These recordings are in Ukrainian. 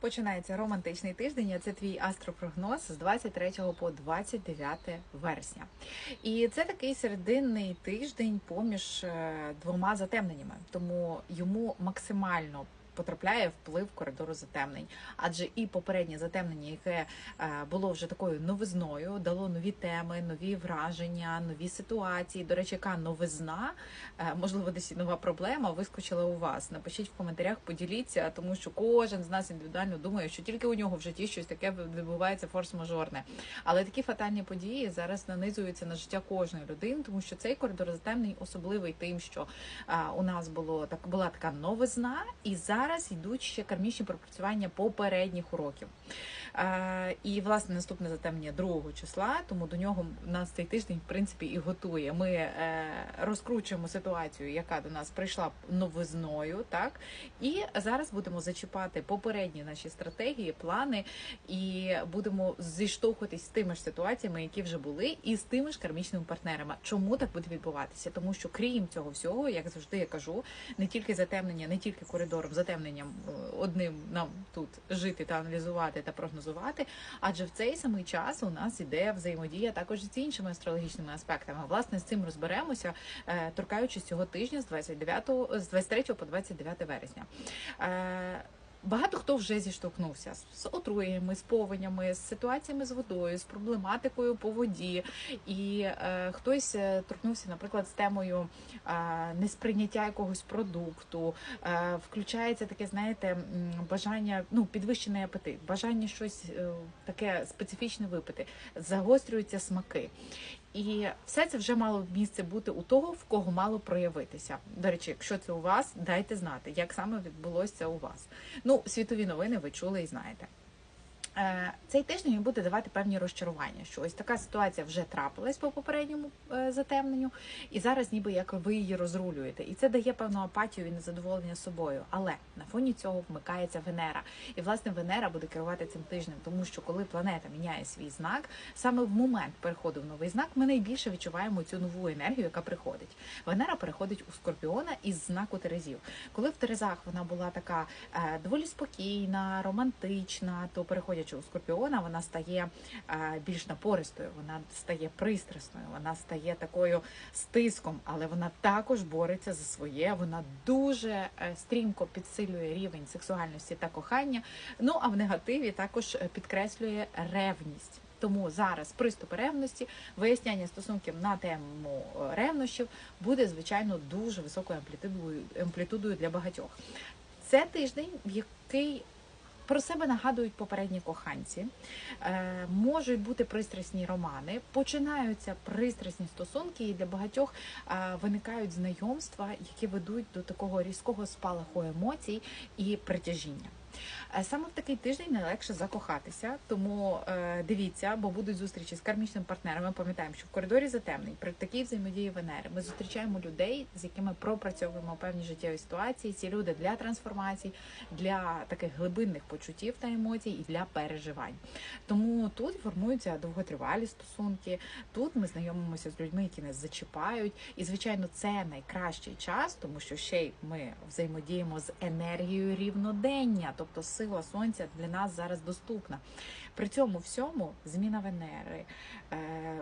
Починається романтичний тиждень. а Це твій астропрогноз з 23 по 29 вересня. І це такий серединний тиждень поміж е, двома затемненнями, тому йому максимально потрапляє вплив коридору затемнень. Адже і попереднє затемнення, яке е, було вже такою новизною, дало нові теми, нові враження, нові ситуації. До речі, яка новизна, е, можливо, десь і нова проблема вискочила у вас. Напишіть в коментарях, поділіться, тому що кожен з нас індивідуально думає, що тільки у нього в житті щось таке відбувається форс-мажорне. Але такі фатальні події зараз нанизуються на життя кожної людини, тому що цей коридор затемнень особливий тим, що е, у нас було так була така новизна, і зараз зараз йдуть ще кармічні пропрацювання попередніх уроків. І власне наступне затемнення 2 числа, тому до нього нас цей тиждень в принципі і готує. Ми е, розкручуємо ситуацію, яка до нас прийшла новизною, так і зараз будемо зачіпати попередні наші стратегії, плани, і будемо зіштовхуватись з тими ж ситуаціями, які вже були, і з тими ж кармічними партнерами. Чому так буде відбуватися? Тому що крім цього всього, як завжди я кажу, не тільки затемнення, не тільки коридором, затемненням е, одним нам тут жити та аналізувати та прогнозувати адже в цей самий час у нас іде взаємодія також з іншими астрологічними аспектами. Власне, з цим розберемося, е, торкаючись цього тижня з 29, з 23 по 29 вересня. Багато хто вже зіштовхнувся з отруєннями, з повенями, з ситуаціями з водою, з проблематикою по воді, і е, хтось е, торкнувся, наприклад, з темою е, несприйняття якогось продукту. Е, включається таке, знаєте, бажання, ну підвищений апетит, бажання щось е, таке специфічне випити, загострюються смаки. І все це вже мало місце бути у того, в кого мало проявитися. До речі, якщо це у вас, дайте знати, як саме відбулося у вас. Ну, світові новини ви чули і знаєте. Е, цей тиждень буде давати певні розчарування, що ось така ситуація вже трапилась по попередньому е, затемненню, і зараз, ніби як ви її розрулюєте, і це дає певну апатію і незадоволення собою. Але на фоні цього вмикається Венера, і власне Венера буде керувати цим тижнем, тому що коли планета міняє свій знак, саме в момент переходу в новий знак, ми найбільше відчуваємо цю нову енергію, яка приходить. Венера переходить у Скорпіона із знаку Терезів. Коли в Терезах вона була така е, доволі спокійна, романтична, то переходять у скорпіона вона стає е, більш напористою, вона стає пристрасною, вона стає такою стиском, але вона також бореться за своє. Вона дуже е, стрімко підсилює рівень сексуальності та кохання. Ну а в негативі також е, підкреслює ревність. Тому зараз приступ ревності, виясняння стосунків на тему ревнощів буде звичайно дуже високою амплітудою амплітудою для багатьох. Це тиждень, в який про себе нагадують попередні коханці, е, можуть бути пристрасні романи, починаються пристрасні стосунки, і для багатьох е, виникають знайомства, які ведуть до такого різкого спалаху емоцій і притяжіння. Е, саме в такий тиждень найлегше закохатися, тому е, дивіться, бо будуть зустрічі з кармічними партнерами. Пам'ятаємо, що в коридорі затемнень при такій взаємодії Венери ми зустрічаємо людей, з якими пропрацьовуємо певні життєві ситуації. Ці люди для трансформацій, для таких глибинних почуттів та емоцій і для переживань. Тому тут формуються довготривалі стосунки. Тут ми знайомимося з людьми, які нас зачіпають. І, звичайно, це найкращий час, тому що ще й ми взаємодіємо з енергією рівнодення тобто сила сонця для нас зараз доступна. При цьому всьому зміна Венери, е,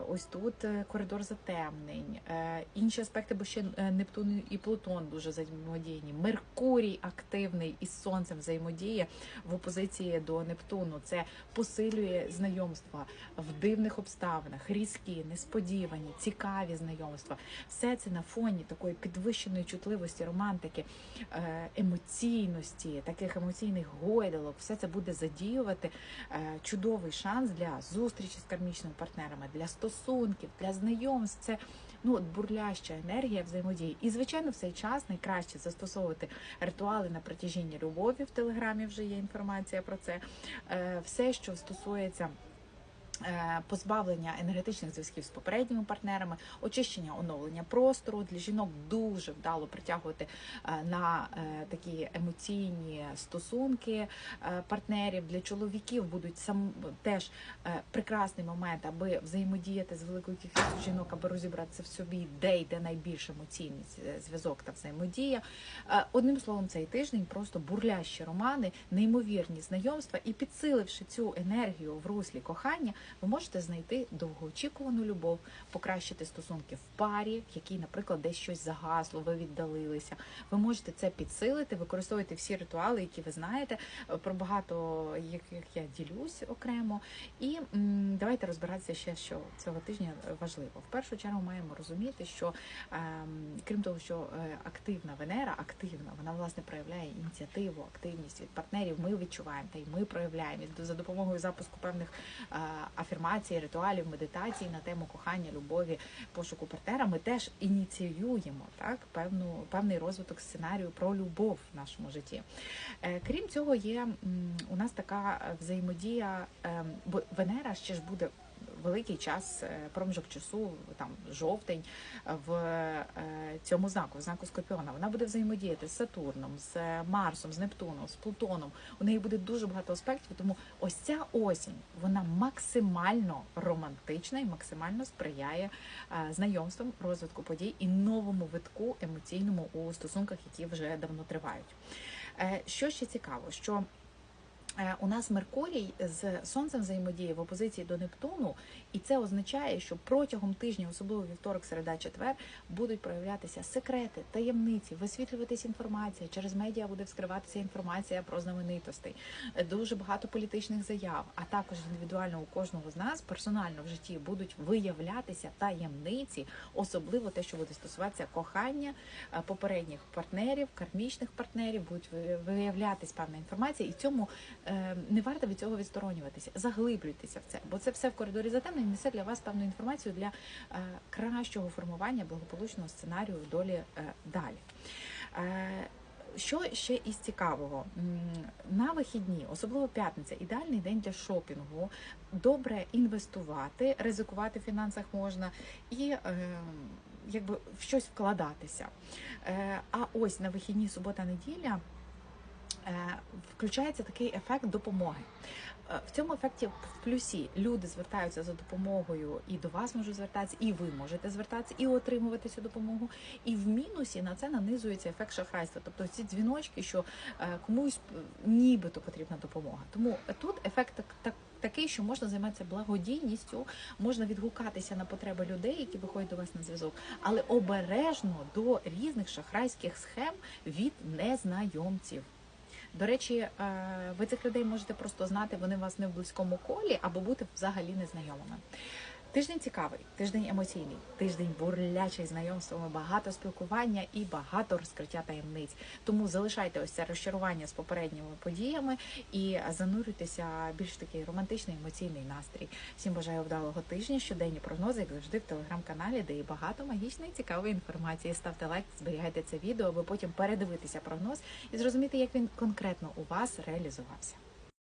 ось тут е, коридор затемнень, е, інші аспекти, бо ще Нептун і Плутон дуже взаємодійні. Меркурій активний із сонцем взаємодіє в опозиції до Нептуну. Це посилює знайомства в дивних обставинах, різкі, несподівані, цікаві знайомства. Все це на фоні такої підвищеної чутливості, романтики, емоційності, таких емоційних гойдалок, все це буде задіювати чудово чудовий шанс для зустрічі з кармічними партнерами, для стосунків, для знайомств. Це ну бурляща енергія взаємодії. І, звичайно, в цей час найкраще застосовувати ритуали на протяжінні любові. В телеграмі вже є інформація про це. Е, все, що стосується. Е, Позбавлення енергетичних зв'язків з попередніми партнерами, очищення оновлення простору для жінок дуже вдало притягувати е, на е, такі емоційні стосунки партнерів. Для чоловіків будуть сам теж прекрасний момент, аби взаємодіяти з великою кількістю жінок, аби розібратися в собі, де йде найбільш емоційний зв'язок та взаємодія. Одним словом, цей тиждень просто бурлящі романи, неймовірні знайомства, і підсиливши цю енергію в руслі кохання, ви можете знайти довгоочікувану любов, покращити стосунки в парі, в якій, наприклад, десь щось загасло, ви віддалилися. Ви можете це підсилити, використовуйте всі ритуали, які ви знаєте, е, про багато яких я ділюсь окремо. І м, давайте розбиратися ще, що цього тижня важливо. В першу чергу маємо розуміти, що ем, крім того, що е, активна Венера, активна, вона власне проявляє ініціативу, активність від партнерів. Ми відчуваємо та й ми проявляємо за допомогою запуску певних е, афірмацій, ритуалів, медитацій на тему кохання, любові, пошуку партнера. Ми теж ініціюємо так певну певний розвиток сценарію про любов в нашому житті. Е, Крім цього, є у нас така взаємодія, е, бо Венера ще ж буде. Великий час е, проміжок часу, там жовтень, в е, цьому знаку, в знаку Скорпіона. Вона буде взаємодіяти з Сатурном, з Марсом, з Нептуном, з Плутоном. У неї буде дуже багато аспектів. Тому ось ця осінь вона максимально романтична і максимально сприяє е, знайомствам, розвитку подій і новому витку емоційному у стосунках, які вже давно тривають. Що ще цікаво, що у нас Меркурій з сонцем взаємодіє в опозиції до Нептуну, і це означає, що протягом тижня, особливо вівторок, середа, четвер, будуть проявлятися секрети, таємниці, висвітлюватися інформація. Через медіа буде вскриватися інформація про знаменитостей, Е, дуже багато політичних заяв, а також індивідуально у кожного з нас персонально в житті будуть виявлятися таємниці, особливо те, що буде стосуватися кохання е, попередніх партнерів, кармічних партнерів, будуть ви- виявлятись певна інформація, і цьому е, не варто від цього відсторонюватися. Заглиблюйтеся в це, бо це все в коридорі затемнень несе для вас певну інформацію для е, кращого формування благополучного сценарію в долі е, далі. Е, що ще із цікавого на вихідні, особливо п'ятниця, ідеальний день для шопінгу. Добре інвестувати, ризикувати в фінансах можна і е, якби в щось вкладатися. Е, а ось на вихідні субота-неділя е, включається такий ефект допомоги. Е, В цьому ефекті в плюсі люди звертаються за допомогою і до вас можуть звертатися, і ви можете звертатися і отримувати цю допомогу. І в мінусі на це нанизується ефект шахрайства. Тобто ці дзвіночки, що е, комусь е, нібито потрібна допомога. Тому тут ефект так, так, такий, що можна займатися благодійністю, можна відгукатися на потреби людей, які виходять до вас на зв'язок, але обережно до різних шахрайських схем від незнайомців. До речі, е, ви цих людей можете просто знати, вони у вас не в близькому колі або бути взагалі незнайомими. Тиждень цікавий, тиждень емоційний, тиждень бурлячий знайомствами, багато спілкування і багато розкриття таємниць. Тому залишайте ось це розчарування з попередніми подіями і занурюйтеся більш такий романтичний емоційний настрій. Всім бажаю вдалого тижня. Щоденні прогнози, як завжди, в телеграм-каналі, де є багато магічної цікавої інформації. Ставте лайк, зберігайте це відео, аби потім передивитися прогноз і зрозуміти, як він конкретно у вас реалізувався.